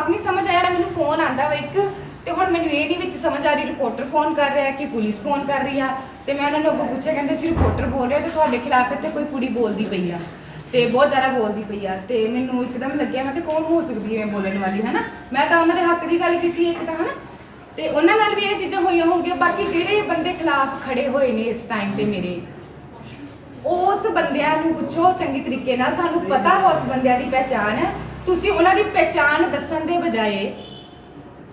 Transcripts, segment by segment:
ਆਪ ਨਹੀਂ ਸਮਝ ਆਇਆ, ਮੈਨੂੰ ਫੋਨ ਆਂਦਾ ਵਾ ਇੱਕ, ਤੇ ਹੁਣ ਮੈਨੂੰ ਇਹ ਨਹੀਂ ਵਿੱਚ ਸਮਝ ਆ ਰਹੀ ਰਿਪੋਰਟਰ ਫੋਨ ਕਰ ਰਿਹਾ ਕਿ ਪੁਲਿਸ ਫੋਨ ਕਰ ਰਹੀ ਆ। ਤੇ ਮੈਂ ਉਹਨਾਂ ਨੂੰ ਅੱਗੋਂ ਪੁੱਛਿਆ, ਕਹਿੰਦੇ ਸੀ ਰਿਪੋਰਟਰ ਬੋਲ ਰਿਹਾ ਤੇ ਤੁਹਾਡੇ ਖਿਲਾਫ ਇੱਥੇ ਕੋਈ ਕੁੜੀ ਬੋਲਦੀ ਪਈ ਆ। ਤੇ ਬਹੁਤ ਜ਼ਿਆਦਾ ਬੋਲਦੀ ਪਈ ਆ। ਤੇ ਮੈਨੂੰ ਇੱਕਦਮ ਲੱਗਿਆ, ਮੈਂ ਕਿ ਕੌਣ ਹੋ ਸਕਦੀ ਹੈ ਬੋਲਣ ਵਾਲੀ, ਹਨਾ? ਮੈਂ ਤਾਂ ਉਹਨਾਂ ਦੇ ਹੱਕ ਦੀ ਗੱਲ ਕੀਤੀ ਇੱਕ ਤਾਂ, ਹਨਾ? ਤੇ ਉਹਨਾਂ ਨਾਲ ਵੀ ਇਹ ਚੀਜ਼ਾਂ ਹੋਈਆਂ ਹੋਣਗੀਆਂ, ਬਾਕੀ ਜਿਹੜੇ ਬੰਦੇ ਖਿਲਾਫ ਖੜੇ ਹੋਏ ਨੇ ਇਸ ਟਾਈਮ ਤੇ ਮੇਰੇ, ਉਸ ਬੰਦਿਆਂ ਨੂੰ ਪੁੱਛੋ ਚੰਗੀ ਤਰੀਕੇ ਨਾਲ, ਤੁਹਾਨੂੰ ਪਤਾ ਵਾ ਉਸ ਬੰਦਿਆਂ ਦੀ ਪਹਿਚਾਣ। ਹੈ ਤੁਸੀਂ ਉਹਨਾਂ ਦੀ ਪਹਿਚਾਣ ਦੱਸਣ ਦੇ ਬਜਾਏ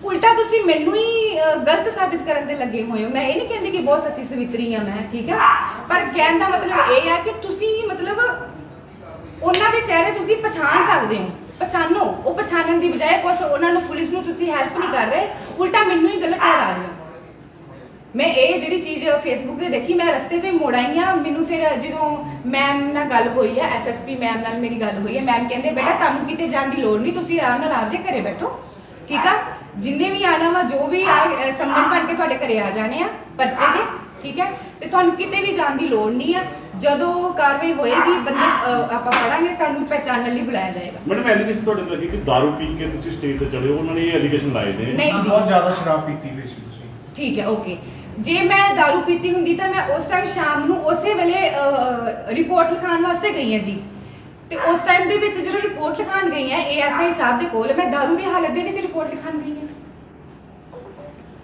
ਉਲਟਾ ਤੁਸੀਂ ਮੈਨੂੰ ਹੀ ਅਹ, ਗਲਤ ਸਾਬਿਤ ਕਰਨ ਦੇ ਲੱਗੇ ਹੋਏ ਹੋ। ਮੈਂ ਇਹ ਨਹੀਂ ਕਹਿੰਦੀ ਕਿ ਬਹੁਤ ਸੱਚੀ ਸਵਿਤਰੀ ਆ ਮੈਂ ਠੀਕ ਆ? ਪਰ ਕਹਿਣ ਦਾ ਮਤਲਬ ਇਹ ਹੈ ਕਿ ਤੁਸੀਂ ਮਤਲਬ ਉਹਨਾਂ ਦੇ ਚਿਹਰੇ ਤੁਸੀਂ ਪਛਾਣ ਸਕਦੇ ਹੋ। ਪਛਾਣੋ। ਉਹ ਪਛਾਣਨ ਦੀ ਬਜਾਏ ਕੁਛ ਉਹਨਾਂ ਨੂੰ ਪੁਲਿਸ ਨੂੰ ਤੁਸੀਂ ਹੈਲਪ ਨਹੀਂ ਕਰ ਰਹੇ। ਉਲਟਾ ਮੈਨੂੰ ਹੀ ਗਲਤ ਠਹਿਰਾ ਰਹੇ। ਹੋ ਮੈਂ ਇਹ ਜਿਹੜੀ ਚੀਜ਼ ਫੇਸਬੁੱਕ ਤੇ ਦੇਖੀ ਮੈਂ ਰਸਤੇ 'ਚ ਹੀ ਮੋੜ ਆਈ ਆ ਮੈਨੂੰ ਫਿਰ ਜਦੋਂ ਮੈਮ ਨਾਲ ਗੱਲ ਹੋਈ ਆ ਐਸਐਸਪੀ ਮੈਮ ਨਾਲ ਮੇਰੀ ਗੱਲ ਹੋਈ ਹੈ ਮੈਮ ਕਹਿੰਦੇ ਬੇਟਾ ਤੁਹਾਨੂੰ ਕਿਤੇ ਜਾਣ ਦੀ ਲੋੜ ਨਹੀਂ ਤੁਸੀਂ ਆਰਾਮ ਨਾਲ ਆਪਦੇ ਘਰੇ ਬੈਠੋ। ਠੀਕ ਆ? ਜਿੰਨੇ ਵੀ ਆਣਾ ਵਾ ਜੋ ਵੀ ਆ ਸੰਗਠਨ ਬਣ ਕੇ ਤੁਹਾਡੇ ਘਰੇ ਆ ਜਾਣੇ ਆ ਪਰਚੇ ਦੇ ਠੀਕ ਹੈ? ਤੇ ਤੁਹਾਨੂੰ ਕਿਤੇ ਵੀ ਜਾਣ ਦੀ ਲੋੜ ਨਹੀਂ ਆ। ਜਦੋਂ ਕਾਰਵਾਈ ਹੋਏਗੀ ਬੰਦੇ ਆਪਾਂ ਫੜਾਂਗੇ ਤੁਹਾਨੂੰ ਪਹਿਚਾਣਨ ਲਈ ਬੁਲਾਇਆ ਜਾਏਗਾ। ਮੈਡਮ ਐਲੀਗੇਸ਼ਨ ਤੁਹਾਡੇ ਤੇ ਲੱਗੀ ਕਿ दारू ਪੀ ਕੇ ਤੁਸੀਂ ਸਟੇਜ ਤੇ ਚੜੇ ਹੋ ਉਹਨਾਂ ਨੇ ਇਹ ਐਲੀਗੇਸ਼ਨ ਲਾਏ ਨੇ। ਨਹੀਂ ਜੀ। ਬਹੁਤ ਜ਼ਿਆਦਾ ਸ਼ਰਾਬ ਪੀਤੀ ਹੋਈ ਸੀ ਤੁਸੀਂ। ਠੀਕ ਹੈ ਓਕੇ ਜੇ ਮੈਂ दारू ਪੀਤੀ ਹੁੰਦੀ ਤਾਂ ਮੈਂ ਉਸ ਟਾਈਮ ਸ਼ਾਮ ਨੂੰ ਉਸੇ ਵੇਲੇ ਰਿਪੋਰਟ ਲਿਖਾਉਣ ਵਾਸਤੇ ਗਈ ਹਾਂ ਜੀ ਤੇ ਉਸ ਟਾਈਮ ਦੇ ਵਿੱਚ ਜਦੋਂ ਰਿਪੋਰਟ ਲਿਖਾਉਣ ਗਈ ਹਾਂ ਏਐਸਆਈ ਸਾਹਿਬ ਦੇ ਕੋਲ ਮੈਂ दारू ਦੀ ਹਾਲਤ ਦੇ ਵਿੱਚ ਰਿਪੋਰਟ ਲਿਖਾਉਣ ਗਈ ਹਾਂ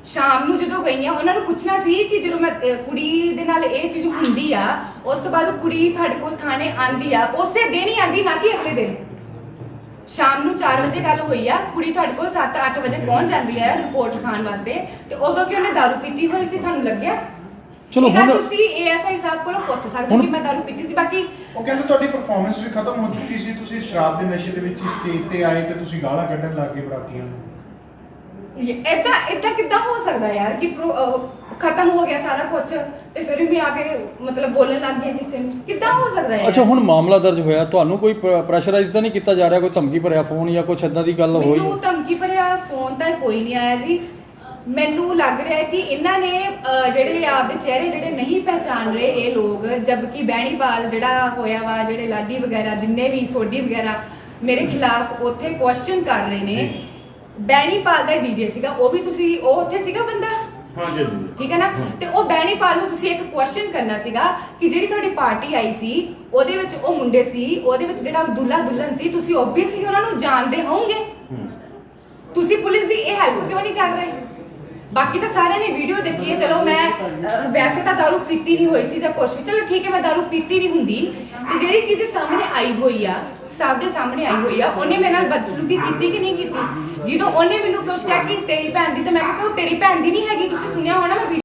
ਸ਼ਾਮ ਨੂੰ ਜਦੋਂ ਗਈ ਆ ਉਹਨਾਂ ਨੂੰ ਪੁੱਛਣਾ ਸੀ ਕਿ ਜਦੋਂ ਮੈਂ ਅਹ, ਕੁੜੀ ਦੇ ਨਾਲ ਇਹ ਚੀਜ਼ ਹੁੰਦੀ ਆ ਉਸ ਤੋਂ ਬਾਅਦ ਕੁੜੀ ਤੁਹਾਡੇ ਕੋਲ ਥਾਣੇ ਆਂਦੀ ਆ ਉਸੇ ਦਿਨ ਹੀ ਆਂਦੀ ਨਾ ਕਿ ਅਗਲੇ ਦਿਨ ਸ਼ਾਮ ਨੂੰ 4 ਵਜੇ ਗੱਲ ਹੋਈ ਆ ਕੁੜੀ ਤੁਹਾਡੇ ਕੋਲ 7-8 ਵਜੇ ਪਹੁੰਚ ਜਾਂਦੀ ਆ ਰਿਪੋਰਟ ਲਿਖਾਉਣ ਵਾਸਤੇ ਤੇ ਉਦੋਂ ਕਿ ਉਹਨੇ ਦਾਰੂ ਪੀਤੀ ਹੋਈ ਸੀ ਤੁਹਾਨੂੰ ਲੱਗਿਆ? ਚਲੋ ਠੀਕ ਆ, ਹੁਣ ਤੁਸੀਂ ਏਐਸਆਈ ਸਾਹਿਬ ਕੋਲੋਂ ਪੁੱਛ ਸਕਦੇ ਹੋ ਕਿ ਮੈਂ ਦਾਰੂ ਪੀਤੀ ਸੀ ਬਾਕੀ ਉਹ ਕਹਿੰਦੇ ਤੁਹਾਡੀ ਪਰਫਾਰਮੈਂਸ ਵੀ ਖਤਮ ਹੋ ਚੁੱਕੀ ਸੀ ਤੁਸੀਂ ਸ਼ਰਾਬ ਦੇ ਨਸ਼ੇ ਦੇ ਵਿੱਚ ਹੀ ਸਟੇਜ ਤੇ ਆਏ ਤੇ ਤੁਸੀਂ ਗਾਲਾਂ ਕੱਢਣ ਲੱਗ ਗਏ ਬਰਾਤੀਆਂ ਨੂੰ। ਇਦਾਂ ਇਦਾਂ ਕਿੱਦਾਂ ਹੋ ਸਕਦਾ ਯਾਰ ਕਿ ਖਤਮ ਹੋ ਗਿਆ ਸਾਰਾ ਕੁਝ ਤੇ ਫਿਰ ਵੀ ਆ ਕੇ ਮਤਲਬ ਬੋਲਣ ਲੱਗ ਗਿਆ ਕਿਸੇ ਨੂੰ ਕਿੱਦਾਂ ਹੋ ਸਕਦਾ ਯਾਰ ਅੱਛਾ ਹੁਣ ਮਾਮਲਾ ਦਰਜ ਹੋਇਆ। ਤੁਹਾਨੂੰ ਕੋਈ ਪ੍ਰੈਸ਼ਰਾਈਜ਼ ਤਾਂ ਨਹੀਂ ਕੀਤਾ ਜਾ ਰਿਹਾ ਕੋਈ ਧਮਕੀ ਭਰਿਆ ਫੋਨ ਜਾਂ ਕੁਝ ਇਦਾਂ ਦੀ ਗੱਲ ਹੋਈ? ਮੈਨੂੰ ਧਮਕੀ ਭਰਿਆ ਫੋਨ ਤਾਂ ਕੋਈ ਨਹੀਂ ਆਇਆ ਜੀ। ਮੈਨੂੰ ਲੱਗ ਰਿਹਾ ਹੈ ਕਿ ਇਹਨਾਂ ਨੇ ਅਹ, ਜਿਹੜੇ ਆਪਦੇ ਚਿਹਰੇ ਜਿਹੜੇ ਨਹੀਂ ਪਹਿਚਾਨ ਰਹੇ ਇਹ ਲੋਕ ਜਦਕਿ ਬਹਿਣੀਪਾਲ ਜਿਹੜਾ ਹੋਇਆ ਵਾ ਜਿਹੜੇ ਲਾਡੀ ਵਗੈਰਾ ਜਿੰਨੇ ਵੀ ਸੋਢੀ ਵਗੈਰਾ ਮੇਰੇ ਖਿਲਾਫ ਉੱਥੇ ਕੁਐਸਚਨ ਕਰ ਰਹੇ ਨੇ। ਬਹਿਣੀਪਾਲ ਦਾ ਡੀਜੇ ਸੀਗਾ ਉਹ ਵੀ ਤੁਸੀਂ ਉਹ ਉੱਥੇ ਸੀਗਾ ਬੰਦਾ? ਹਾਂਜੀ ਹਾਂਜੀ। ਠੀਕ ਹੈ ਨਾ? ਤੇ ਉਹ ਬੈਣੀਪਾਲ ਨੂੰ ਤੁਸੀਂ ਇੱਕ ਕੁਐਸਚਨ ਕਰਨਾ ਸੀਗਾ ਕਿ ਜਿਹੜੀ ਤੁਹਾਡੀ ਪਾਰਟੀ ਆਈ ਸੀ ਉਹਦੇ ਵਿੱਚ ਉਹ ਮੁੰਡੇ ਸੀ ਉਹਦੇ ਵਿੱਚ ਜਿਹੜਾ ਦੁੱਲਾ ਦੁਲਹਨ ਸੀ ਤੁਸੀਂ ਆਬਵੀਅਸਲੀ ਉਹਨਾਂ ਨੂੰ ਜਾਣਦੇ ਹੋਵੋਗੇ। ਤੁਸੀਂ ਪੁਲਿਸ ਦੀ ਇਹ ਹੈਲਪ ਕਿਉਂ ਨਹੀਂ ਕਰ ਰਹੇ? ਬਾਕੀ ਤਾਂ ਸਾਰਿਆਂ ਨੇ ਵੀਡੀਓ ਦੇਖੀ ਹੈ। ਚਲੋ ਮੈਂ ਅਹ, ਵੈਸੇ ਤਾਂ ਦਾਰੂ ਪੀਤੀ ਨਹੀਂ ਹੋਈ ਸੀ ਜਾਂ ਕੁਛ ਵੀ। ਚਲੋ ਠੀਕ ਹੈ ਮੈਂ ਦਾਰੂ ਪੀਤੀ ਨਹੀਂ ਹੁੰਦੀ। ਤੇ ਜਿਹੜੀ ਚੀਜ਼ ਸਾਹਮਣੇ ਆਈ ਹੋਈ ਆ ਸਭ ਦੇ ਸਾਹਮਣੇ ਆਈ ਹੋਈ ਆ। ਉਹਨੇ ਮੇਰੇ ਨਾਲ ਬਦਸਲੂਕੀ ਕੀਤੀ ਕਿ ਨਹੀਂ ਕੀਤੀ? ਜਦੋਂ ਉਹਨੇ ਮੈਨੂੰ ਕੁਛ ਕਿਹਾ ਕਿ ਤੇਰੀ ਭੈਣ ਦੀ, ਤੇ ਮੈਂ ਕਿਹਾ ਕਿ ਉਹ ਤੇਰੀ ਭੈਣ ਦੀ ਨਹੀਂ ਹੈਗੀ, ਤੁਸੀਂ ਸੁਣਿਆ ਹੋਣਾ ਮੈਂ